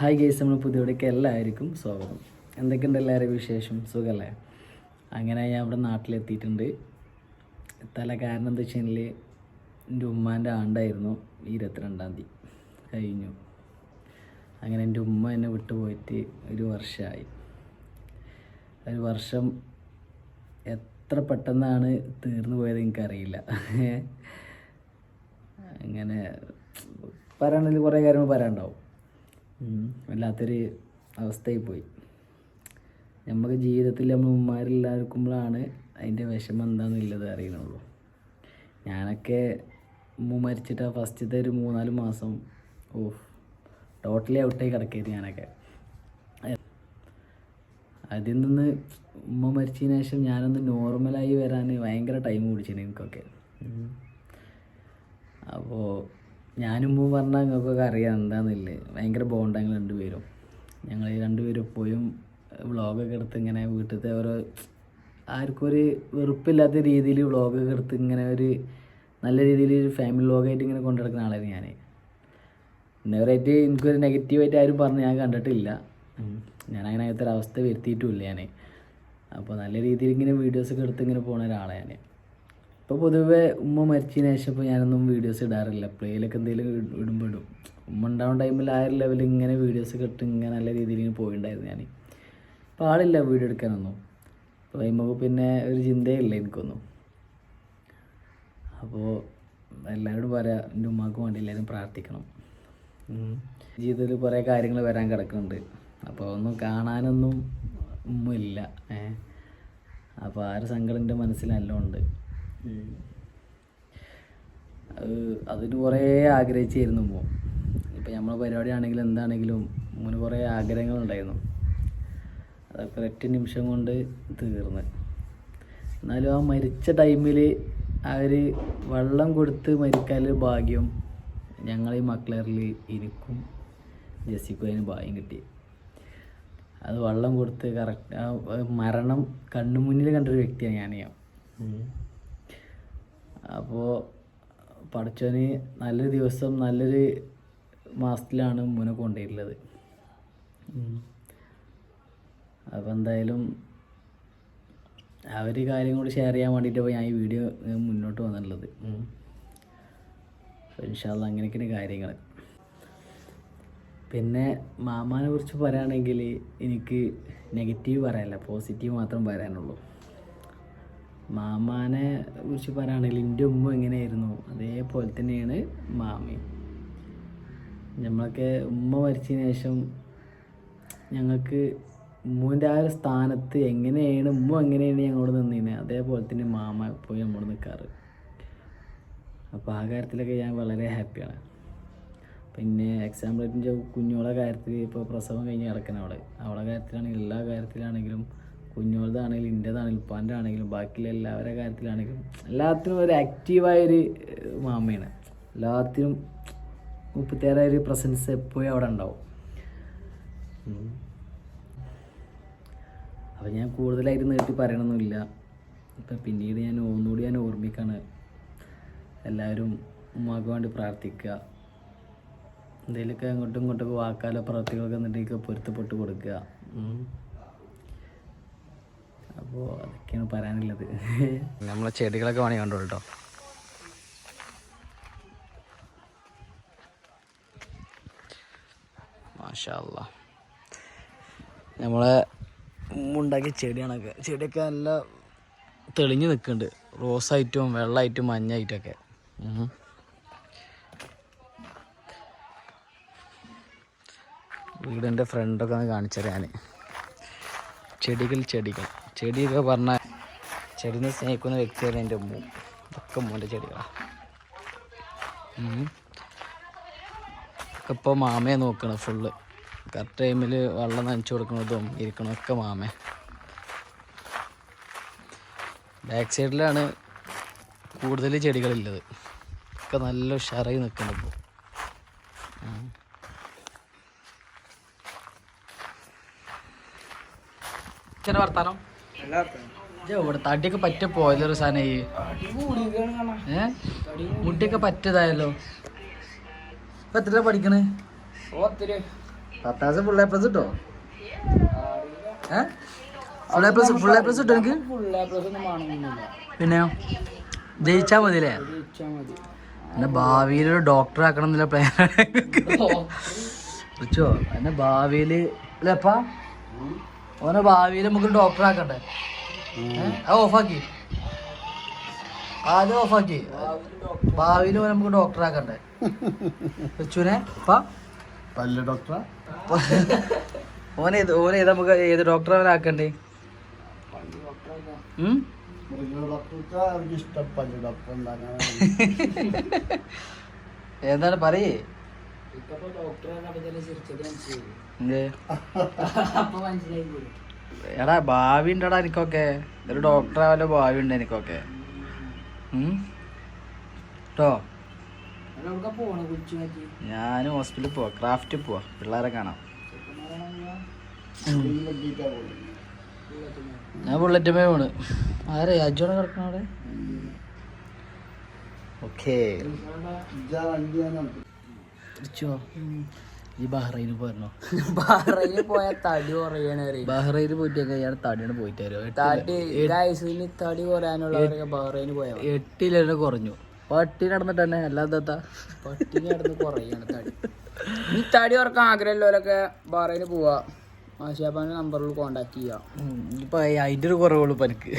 Hi guys നമ്മൾ പുതിയവിടേക്ക് എല്ലാവർക്കും സ്വാഗതം. എന്തൊക്കെയുണ്ട് എല്ലാവരും വിശേഷം? സുഖമല്ലേ? അങ്ങനെ ഞാൻ ഇവിടെ നാട്ടിലെത്തിയിട്ടുണ്ട്. തല കാരണം എന്താ വെച്ചാൽ എന്റെ ഉമ്മാന്റെ ആണ്ടായിരുന്നു ഇരുപത്തിരണ്ടാം തീയതി. കഴിഞ്ഞു. അങ്ങനെ എന്റെ ഉമ്മ എന്നെ വിട്ടുപോയിട്ട് ഒരു വർഷമായി. ഒരു വർഷം എത്ര പെട്ടെന്നാണ് തീർന്നു പോയത് എനിക്കറിയില്ല. അങ്ങനെ പറയാണെങ്കിൽ കുറേ കാര്യങ്ങൾ പറയാനുണ്ടാവും. വല്ലാത്തൊരു അവസ്ഥയിൽ പോയി. നമുക്ക് ജീവിതത്തിൽ നമ്മൾ ഉമ്മാരില്ലാതിരിക്കുമ്പോഴാണ് അതിന്റെ വിഷമം എന്താണെന്നുള്ളത് അറിയണുള്ളൂ. ഞാനൊക്കെ ഉമ്മ മരിച്ചിട്ട് ആ ഫസ്റ്റത്തെ ഒരു മൂന്നാൽ മാസം ഓ ടോട്ടലി ഔട്ടായി കിടക്കരുത് ഞാനൊക്കെ. അതിൽ നിന്ന് ഉമ്മ മരിച്ചതിന് ശേഷം ഞാനൊന്ന് നോർമലായി വരാൻ ഭയങ്കര ടൈം പിടിച്ചിരുന്നു എനിക്കൊക്കെ. അപ്പോൾ ഞാനും മുമ്പ് പറഞ്ഞാൽ നിങ്ങൾക്കൊക്കെ അറിയാം എന്താണെന്നില്ലേ ഭയങ്കര ബോണ്ടാങ്ങൾ രണ്ടുപേരും. ഞങ്ങൾ രണ്ടുപേരും എപ്പോഴും വ്ളോഗൊക്കെ എടുത്ത് ഇങ്ങനെ വീട്ടിലത്തെ ഓരോ ആർക്കും ഒരു വെറുപ്പില്ലാത്ത രീതിയിൽ വ്ളോഗൊക്കെ എടുത്ത് ഇങ്ങനെ ഒരു നല്ല രീതിയിൽ ഒരു ഫാമിലി വ്ളോഗായിട്ട് ഇങ്ങനെ കൊണ്ടു നടക്കുന്ന ആളായിരുന്നു ഞാൻ ഇന്നേവരായിട്ട് എനിക്കൊരു നെഗറ്റീവായിട്ട് ആരും പറഞ്ഞ് ഞാൻ കണ്ടിട്ടില്ല. ഞാൻ അങ്ങനെ ഒരു അവസ്ഥ വരുത്തിയിട്ടുമില്ല ഞാൻ അപ്പോൾ നല്ല രീതിയിൽ ഇങ്ങനെ വീഡിയോസൊക്കെ എടുത്ത് ഇങ്ങനെ പോകുന്ന ഒരാളാണ് ഞാൻ ഇപ്പോൾ പൊതുവേ ഉമ്മ മരിച്ചതിന് ശേഷം ഇപ്പോൾ ഞാനൊന്നും വീഡിയോസ് ഇടാറില്ല. പ്ലേയിലൊക്കെ എന്തെങ്കിലും ഇടുമ്പോൾ ഇടും. ഉമ്മ ഉണ്ടാവുന്ന ടൈമിൽ ആ ഒരു ലെവലിൽ ഇങ്ങനെ വീഡിയോസ് കിട്ടും ഇങ്ങനെ നല്ല രീതിയിൽ ഇങ്ങനെ പോയിണ്ടായിരുന്നു ഞാൻ ഇപ്പോൾ ആളില്ല വീഡിയോ എടുക്കാനൊന്നും. അപ്പോൾ കഴിയുമ്പോൾ പിന്നെ ഒരു ചിന്തയില്ല എനിക്കൊന്നും. അപ്പോൾ എല്ലാവരോടും പറയാം എന്റെ ഉമ്മാക്ക് വേണ്ടി എല്ലാവരും പ്രാർത്ഥിക്കണം. ജീവിതത്തിൽ കുറേ കാര്യങ്ങൾ വരാൻ കിടക്കുന്നുണ്ട്. അപ്പോൾ ഒന്നും കാണാനൊന്നും ഉമ്മ ഇല്ല. ഏഹ്. അപ്പോൾ ആ ഒരു സങ്കടം എന്റെ മനസ്സിൽ നല്ലോണം ഉണ്ട്. അതിന് കുറേ ആഗ്രഹിച്ചിരുന്നു മോ ഇപ്പം നമ്മളെ പരിപാടിയാണെങ്കിലും എന്താണെങ്കിലും മുന് കുറേ ആഗ്രഹങ്ങളുണ്ടായിരുന്നു. അതൊക്കെ ഒറ്റ നിമിഷം കൊണ്ട് തീർന്ന്. എന്നാലും ആ മരിച്ച ടൈമിൽ അവർ വെള്ളം കൊടുത്ത് മരിക്കാനൊരു ഭാഗ്യം ഞങ്ങൾ ഈ മക്കളറിൽ എനിക്കും ജെസ്സിക്കും അതിന് ഭാഗ്യം കിട്ടി. അത് വെള്ളം കൊടുത്ത് കറക്റ്റ് ആ മരണം കണ്ണുമുന്നിൽ കണ്ടൊരു വ്യക്തിയാണ് ഞാൻ അപ്പോൾ പഠിച്ചവന് നല്ലൊരു ദിവസം നല്ലൊരു മാസത്തിലാണ് മുനെ കൊണ്ടുപോയിട്ടുള്ളത് അപ്പോൾ എന്തായാലും ആ ഒരു കാര്യം കൂടി ഷെയർ ചെയ്യാൻ വേണ്ടിയിട്ട് ഞാൻ ഈ വീഡിയോ മുന്നോട്ട് വന്നിട്ടുള്ളത്. ഇൻഷാല്ല അങ്ങനെയൊക്കെയാണ് കാര്യങ്ങൾ പിന്നെ മാമാനെ കുറിച്ച് പറയുകയാണെങ്കിൽ എനിക്ക് നെഗറ്റീവ് പറയാനില്ല പോസിറ്റീവ് മാത്രം പറയാനുള്ളൂ. മാമാനെ കുറിച്ച് പറയുകയാണെങ്കിൽ എന്റെ ഉമ്മ എങ്ങനെയായിരുന്നു? അതേപോലെ തന്നെയാണ് മാമയും നമ്മളൊക്കെ ഉമ്മ മരിച്ചതിന് ശേഷം ഞങ്ങൾക്ക് ഉമ്മന്റെ ആ ഒരു സ്ഥാനത്ത് എങ്ങനെയാണ് ഉമ്മ എങ്ങനെയാണ് ഞങ്ങളോട് നിന്നിരുന്നത് അതേപോലെ തന്നെ മാമ പോയി നമ്മോട് നിൽക്കാറ് അപ്പോൾ ആ കാര്യത്തിലൊക്കെ ഞാൻ വളരെ ഹാപ്പിയാണ്. പിന്നെ എക്സാമ്പിൾ കുഞ്ഞോളെ കാര്യത്തിൽ ഇപ്പോൾ പ്രസവം കഴിഞ്ഞ് കിടക്കണം അവളെ അവളെ കാര്യത്തിലാണെങ്കിൽ എല്ലാ കാര്യത്തിലാണെങ്കിലും കുഞ്ഞോളതാണെങ്കിലും ഇന്റെതാണെങ്കിലും ഉപ്പാന്റെ ആണെങ്കിലും ബാക്കിയുള്ള എല്ലാവരുടെ കാര്യത്തിലാണെങ്കിലും എല്ലാത്തിനും ഒരു ആക്റ്റീവായൊരു മാമയാണ്. എല്ലാത്തിനും മുപ്പത്തേഴായ ഒരു പ്രസൻസ് എപ്പോഴും അവിടെ ഉണ്ടാവും. അപ്പം ഞാൻ കൂടുതലായിട്ട് നീട്ടി പറയണമെന്നില്ല ഇപ്പം പിന്നീട് ഞാൻ ഒന്നുകൂടി ഞാൻ ഓർമ്മിക്കാണ്. എല്ലാവരും ഉമ്മാക്ക് വേണ്ടി പ്രാർത്ഥിക്കുക. എന്തെങ്കിലുമൊക്കെ അങ്ങോട്ടും ഇങ്ങോട്ടൊക്കെ വാക്കാലോ പ്രവർത്തികളൊക്കെ എന്നിട്ടേക്ക് പൊരുത്തപ്പെട്ട് കൊടുക്കുക. അപ്പോൾ അതൊക്കെയാണ് പറയാനുള്ളത്. നമ്മളെ ചെടികളൊക്കെ വേണമെങ്കിൽ കണ്ടോ കേട്ടോ. നമ്മളെ ഉണ്ടാക്കിയ ചെടിയാണൊക്കെ. ചെടിയൊക്കെ നല്ല തെളിഞ്ഞ് നിൽക്കുന്നുണ്ട് റോസായിട്ടും വെള്ളമായിട്ടും മഞ്ഞായിട്ടൊക്കെ. വീടിന്റെ ഫ്രണ്ടൊക്കെ ഒന്ന് കാണിച്ചു ഞാൻ ചെടികൾ ചെടികൾ. ചെടിയൊക്കെ പറഞ്ഞാൽ ചെടിനെ സ്നേഹിക്കുന്ന വ്യക്തിയാണ് എന്റെ ഉമ്മ. ഇതൊക്കെ ഉമ്മന്റെ ചെടികളാണ് ഇപ്പോൾ മാമയെ നോക്കണം ഫുള്ള് കറക്റ്റ് ടൈമിൽ വെള്ളം നനച്ചു കൊടുക്കുന്നതും ഇരിക്കണമൊക്കെ മാമ. ബാക്ക് സൈഡിലാണ് കൂടുതൽ ചെടികളുള്ളത് ഒക്കെ നല്ല ഉഷാറായി നിൽക്കുന്നുണ്ട് ഇപ്പോൾ ചില വർത്താനം? ഇവിടെ തടിയൊക്കെ പറ്റ പോയതൊരു സാധനം ഈ ഏ? മുടിയൊക്കെ പറ്റതായല്ലോ ഇപ്പൊ എത്ര പഠിക്കണേ? പത്താം ഫുൾ എ പ്ലസ് കിട്ടോ? Full A plus full A plus കിട്ടോ എനിക്ക് ഫുൾ പ്ലസ് ഒന്നും വേണമെന്നില്ല പിന്നെ ജയിച്ചാ മതി അല്ലേ എന്നെ ഭാവിയിൽ ഒരു ഡോക്ടർ ആക്കണം എന്നുള്ള പ്ലാൻ റിച്ചോ എന്നെ ഭാവിയിൽ അല്ലേപ്പാ ഓനെ ഭാവിയിൽ നമുക്ക് ഡോക്ടർ ആക്കണ്ടേ? അത് ഓഫാക്കി. ആദ്യം ഓഫാക്കി. ഭാവിയിൽ ഓനെ നമുക്ക് ഡോക്ടർ ആക്കണ്ടേ? റിച്ചുനെ പല്ല ഡോക്ടർ ഓനെ ഓനെ ഓൻ നമുക്ക് ഏത് ഡോക്ടറെ അവനെ ആക്കണ്ടേ? എന്താണ് പറയേ? ഡോക്ടറെ എടാ ഭാവി ഉണ്ടടാ എനിക്കൊക്കെ ഒരു ഡോക്ടർ ആവാലോ ഭാവി ഉണ്ട് എനിക്കൊക്കെ ഉം? ട്ടോ. അവിടെ എവിടുക്കാ പോണെ കുളിച്ചു മാറ്റി. ഞാൻ ഹോസ്പിറ്റലിൽ പോവാ. ക്രാഫ്റ്റിൽ പോവാ. പിള്ളേരെ കാണാം. ഞാൻ ബുള്ളറ്റുമേ പോണ് ആരെ? അജോടെ കിടക്കണ അവിടെ? ഓക്കേ തിരിച്ചോ ഈ ബഹ്റൈന് പോയിരുന്നോ? ബഹ്റൈനിൽ പോയ തടി കുറയാണ് ബഹ്റൈന് പോയിട്ട് ഞാൻ തടിയാണ് പോയിട്ട് തടി തടി കുറയാനുള്ള ബഹ്റൈന് പോയാ എട്ടിലെ കുറഞ്ഞു. പട്ടി നടന്നിട്ട് തന്നെ അല്ലാത്ത പട്ടി നടന്ന് കുറയാണ് തടി. ഈ തടി ഉറക്കാൻ ആഗ്രഹമുള്ളവരൊക്കെ ബഹ്റൈന് പോവാ. ആശാപ്പാന്റെ നമ്പറിൽ കോണ്ടാക്ട് ചെയ്യാം. ഇപ്പൊ അതിന്റെ ഒരു കുറവുള്ളൂ പനിക്ക്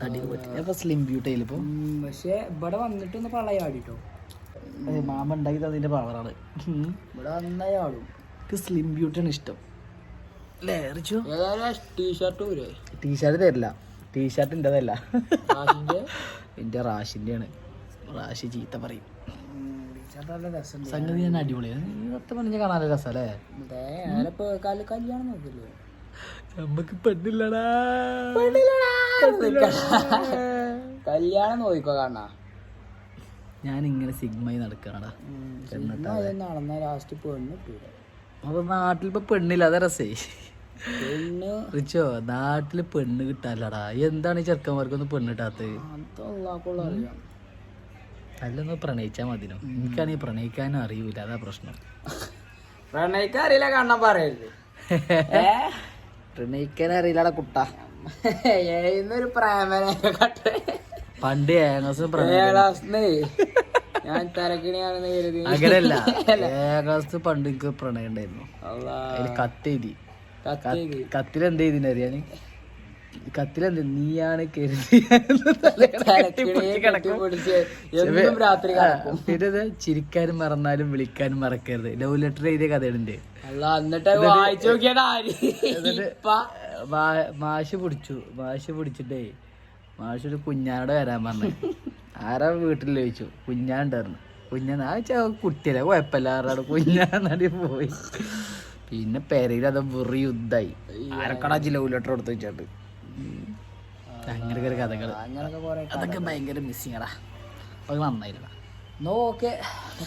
തടി ഇപ്പൊ സ്ലിം ബ്യൂട്ടിയിൽ ഇപ്പൊ? പക്ഷെ ഇവിടെ വന്നിട്ടൊന്ന് പള്ളയ ആടിട്ടോ മാമ ഉണ്ടാക്കി തന്നതിന്റെ പവറാണ് ഇവിടെ വന്നയാളും. എനിക്ക് സ്ലിം ബ്യൂട്ടിയാണ് ഇഷ്ടം. അല്ലേ റിച്ചു ടീഷർട്ട് പോരെ ടീഷർട്ട് തരില്ല. ടീഷർട്ട് എന്റെതല്ല എന്റെ റാഷിന്റെയാണ് റാഷി ചീത്ത പറയും. സംഗതി ഞാൻ അടിപൊളിയാണ് കാണാൻ രസമല്ലേ കല്യാണം നോക്കില്ലേ നമുക്ക് പെണ്ണില്ലടാ. കല്യാണം നോക്കിക്കോ കാണാ ഞാൻ ഇങ്ങനെ സിഗ്മയി നടക്കണടാ നടന്ന ലാസ്റ്റ് പെണ്ണ് അപ്പൊ നാട്ടിൽ ഇപ്പൊ പെണ്ണില്ല അതാ രസേ. റിച്ചോ നാട്ടിൽ പെണ്ണ് കിട്ടാലടാ എന്താണ് ഈ ചെറുക്കന്മാർക്കൊന്നും പെണ്ണ് കിട്ടാത്തത്? അതൊള്ളാക്കുള്ള അല്ലൊന്ന് പ്രണയിച്ചാ മതിനോ എനിക്കാണെങ്കിൽ പ്രണയിക്കാനും അറിയൂല അതാ പ്രശ്നം. പ്രണയിക്കാൻ അറിയില്ല കണ്ണം പറയരുത്. പ്രണയിക്കാൻ അറിയില്ലടാ കുട്ട. ഇന്നൊരു പ്രേമനെ കട്ടെ പണ്ട് ഏകാസം അങ്ങനല്ല ഞാൻ തിരക്കിണിയാണെന്ന് കരുതി. അങ്ങനെയല്ല. ഏകാസത്ത് പണ്ട് എനിക്ക് പ്രണയം ഉണ്ടായിരുന്നു. അതിൽ കത്തെഴുതി. കത്തിൽ എന്ത് ചെയ്തിന് അറിയാന്? കത്തിലെന്ത് നീയാണ് കരുതി പിന്നെ ചിരിക്കാനും മറന്നാലും വിളിക്കാനും മറക്കരുത്. ലവ് ലെറ്റർ എഴുതിയ കഥയുണ്ട്. എന്നിട്ട് മാഷ് പിടിച്ചു. മാഷ് പിടിച്ചിട്ടേ മാഷ് ഒരു കുഞ്ഞാനോട് വരാൻ പറഞ്ഞു. ആരാ വീട്ടിൽ ചോദിച്ചു. കുഞ്ഞാണ്ടായിരുന്നു കുഞ്ഞാൻ ആ ചെ കുട്ടിയല്ല? കുഴപ്പമില്ല ആരാണ് കുഞ്ഞാന്നാടി പോയി. പിന്നെ പെരയിൽ അത് വെറി യുദ്ധായി ആരക്കടാ ലവ് എടുത്ത് വെച്ചിട്ട് അങ്ങനെയൊക്കെ ഒരു കഥകൾ അങ്ങനൊക്കെ അതൊക്കെ ഭയങ്കര മിസ്സിങ്ങടാ അത് നന്നായില്ല നോക്കെ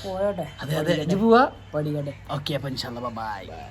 പോയോട്ടെ. അതെ അതെ. പോവാ? പഠിക്കട്ടെ ഓക്കെ അപ്പൊ ബൈ. ബൈ.